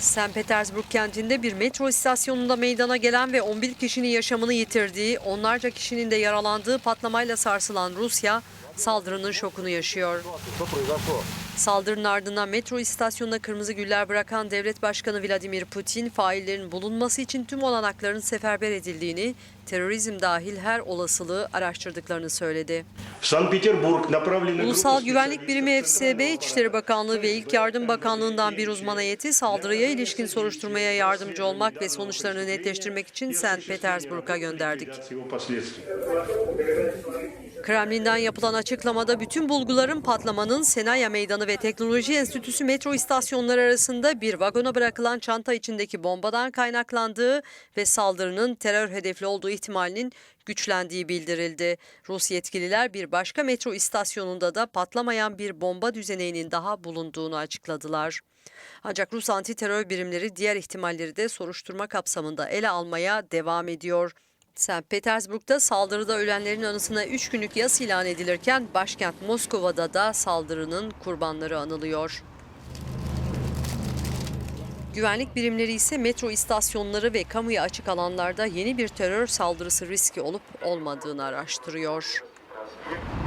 St. Petersburg kentinde bir metro istasyonunda meydana gelen ve 11 kişinin yaşamını yitirdiği, onlarca kişinin de yaralandığı patlamayla sarsılan Rusya saldırının şokunu yaşıyor. Saldırının ardından metro istasyonuna kırmızı güller bırakan devlet başkanı Vladimir Putin, faillerin bulunması için tüm olanakların seferber edildiğini, terörizm dahil her olasılığı araştırdıklarını söyledi. В Санкт-Петербург направлены Ulusal группы Güvenlik Birimi FSB, İçişleri Bakanlığı ve İlk Yardım Bakanlığı'ndan bir uzman heyeti saldırıya ilişkin soruşturmaya yardımcı olmak ve sonuçlarını netleştirmek için St. Petersburg'a gönderdik. его последствий. Kremlin'den yapılan açıklamada bütün bulguların patlamanın Senaya Meydanı ve Teknoloji Enstitüsü metro istasyonları arasında bir vagona bırakılan çanta içindeki bombadan kaynaklandığı ve saldırının terör hedefli olduğu ihtimalinin güçlendiği bildirildi. Rus yetkililer bir başka metro istasyonunda da patlamayan bir bomba düzeneğinin daha bulunduğunu açıkladılar. Ancak Rus anti terör birimleri diğer ihtimalleri de soruşturma kapsamında ele almaya devam ediyor. St. Petersburg'da saldırıda ölenlerin anısına 3 günlük yas ilan edilirken başkent Moskova'da da saldırının kurbanları anılıyor. Güvenlik birimleri ise metro istasyonları ve kamuya açık alanlarda yeni bir terör saldırısı riski olup olmadığını araştırıyor. Yes.